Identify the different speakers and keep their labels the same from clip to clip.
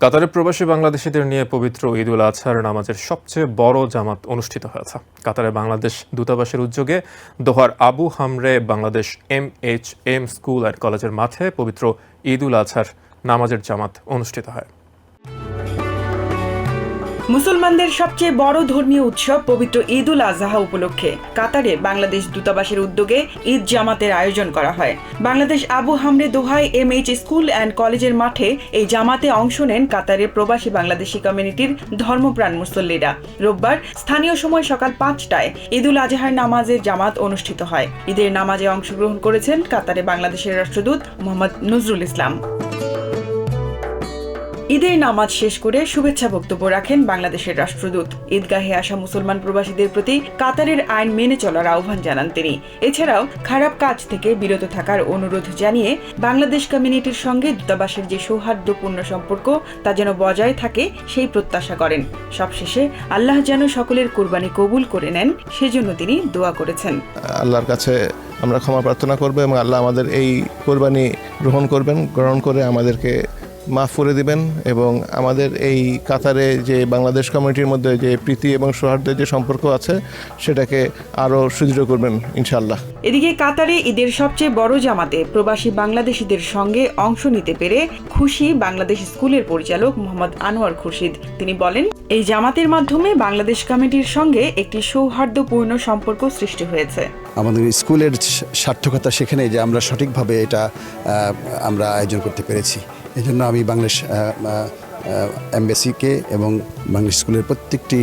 Speaker 1: কাতারের প্রবাসী বাংলাদেশিদের নিয়ে পবিত্র ঈদ উল আজহার নামাজের সবচেয়ে বড় জামাত অনুষ্ঠিত হয়েছে। কাতারে বাংলাদেশ দূতাবাসের উদ্যোগে দোহার Abu হামরে Bangladesh M H M school and কলেজের মাঠে পবিত্র ঈদ উল আজহার নামাজের জামাত অনুষ্ঠিত হয়।
Speaker 2: মুসলমানদের সবচেয়ে বড় ধর্মীয় উৎসব পবিত্র ঈদ উল আজহা উপলক্ষে কাতারে বাংলাদেশ দূতাবাসের উদ্যোগে ঈদ জামাতের আয়োজন করা হয়। বাংলাদেশ আবু হামরে দোহাই এম এইচ স্কুল অ্যান্ড কলেজের মাঠে এই জামাতে অংশ নেন কাতারের প্রবাসী বাংলাদেশি কমিউনিটির ধর্মপ্রাণ মুসল্লিরা। রোববার স্থানীয় সময় সকাল পাঁচটায় ঈদ উল আজহার নামাজের জামাত অনুষ্ঠিত হয়। ঈদের নামাজে অংশগ্রহণ করেছেন কাতারে বাংলাদেশের রাষ্ট্রদূত মোহাম্মদ নজরুল ইসলাম। ঈদের নামাজ শেষ করে শুভেচ্ছা বক্তব্য রাখেন বাংলাদেশের রাষ্ট্রদূত। ঈদগাহে আসা মুসলমান প্রবাসীদের প্রতি কাতারের আইন মেনে চলার আহ্বান জানান তিনি। এছাড়াও খারাপ কাজ থেকে বিরত থাকার অনুরোধ জানিয়ে বাংলাদেশ কমিউনিটির সঙ্গে দূতাবাসের যে সৌহার্দ্যপূর্ণ সম্পর্ক, তা যেন বজায় থাকে সেই প্রত্যাশা করেন। সবশেষে আল্লাহ যেন সকলের কোরবানি কবুল করে নেন, সেজন্য তিনি দোয়া করেছেন।
Speaker 3: আল্লাহর কাছে আমরা ক্ষমা প্রার্থনা করব এবং আল্লাহ আমাদের এই কোরবানি গ্রহণ করবেন, গ্রহণ করে আমাদেরকে মাফ করে দিবেন এবং আমাদের এই কাতারে যে বাংলাদেশ কমিউনিটির মধ্যে যে প্রীতি এবং সৌহার্দ্যের যে সম্পর্ক আছে সেটাকে আরও সুদৃঢ় করবেন ইনশাল্লাহ
Speaker 2: এদিকে কাতারে ঈদের সবচেয়ে বড় জামাতে প্রবাসী বাংলাদেশিদের সঙ্গে অংশ নিতে পেরে খুশি বাংলাদেশ স্কুলের পরিচালক মোহাম্মদ আনোয়ার খুরশিদ। তিনি বলেন এই জামাতের মাধ্যমে বাংলাদেশ কমিটির সঙ্গে একটি সৌহার্দ্যপূর্ণ সম্পর্ক সৃষ্টি হয়েছে।
Speaker 4: আমাদের স্কুলের সার্থকতা সেখানে যে আমরা সঠিকভাবে এটা আমরা আয়োজন করতে পেরেছি। এই জন্য আমি বাংলাদেশ এমবেসিকে এবং বাংলাদেশ স্কুলের প্রত্যেকটি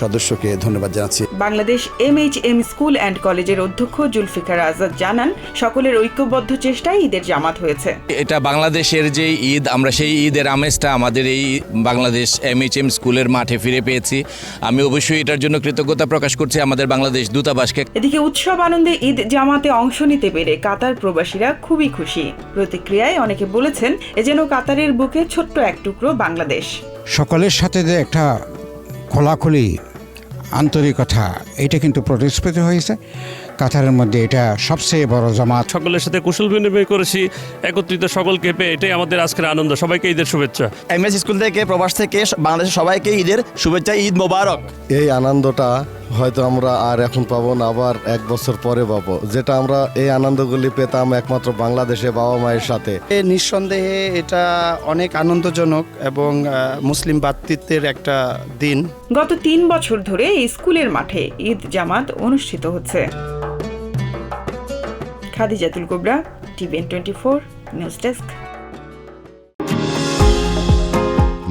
Speaker 4: সদস্যকে ধন্যবাদ জানাচ্ছি।
Speaker 2: Bangladesh M H M school and কলেজের অধ্যক্ষ জুলফিকার আজাদ জানান সকলের ঐক্যবদ্ধ চেষ্টায় ঈদের জামাত হয়েছে।
Speaker 5: এটা বাংলাদেশের যে ঈদ আমরা সেই ঈদের আমেজটা আমাদের এই বাংলাদেশ এমএইচএম স্কুলের মাঠে ফিরে পেয়েছি। আমি অবশ্যই এটার জন্য কৃতজ্ঞতা প্রকাশ করছি আমাদের বাংলাদেশ দূতাবাসকে।
Speaker 2: এদিকে উৎসব আনন্দে ঈদ জামাতে অংশ নিতে পেরে কাতার প্রবাসীরা খুবই খুশি। প্রতিক্রিয়ায় অনেকে বলেছেন এ যেন কাতারের বুকে ছোট্ট এক টুকরো বাংলাদেশ।
Speaker 6: সকলের সাথে যে একটা খোলাখুলি আন্তরিকতা এটা কিন্তু প্রতিষ্ঠিত হয়েছে। কাতারের মধ্যে এটা সবচেয়ে বড় জামাত।
Speaker 7: সকলের সাথে কুশল বিনিময় করেছি একত্রিত সকলকে পেয়ে এটাই আমাদের আজকের আনন্দ। সবাইকে ঈদের শুভেচ্ছা।
Speaker 8: এমএস স্কুল থেকে প্রবাস থেকে বাংলাদেশের সবাইকে ঈদের শুভেচ্ছা ঈদ মোবারক।
Speaker 3: এই আনন্দটা হয়তো আমরা আর এখন পাবো না আবার এক বছর পরে পাবো। যেটা আমরা এই আনন্দগুলি পেতাম একমাত্র বাংলাদেশে বাবা মায়ের সাথে।
Speaker 9: এ নিঃসন্দেহে এটা অনেক আনন্দজনক এবং মুসলিম ভ্রাতৃত্বের একটা দিন।
Speaker 2: গত তিন বছর ধরে এই স্কুলের মাঠে ঈদ জামাত অনুষ্ঠিত হচ্ছে। Khadijatul Kobra TVN twenty four news desk.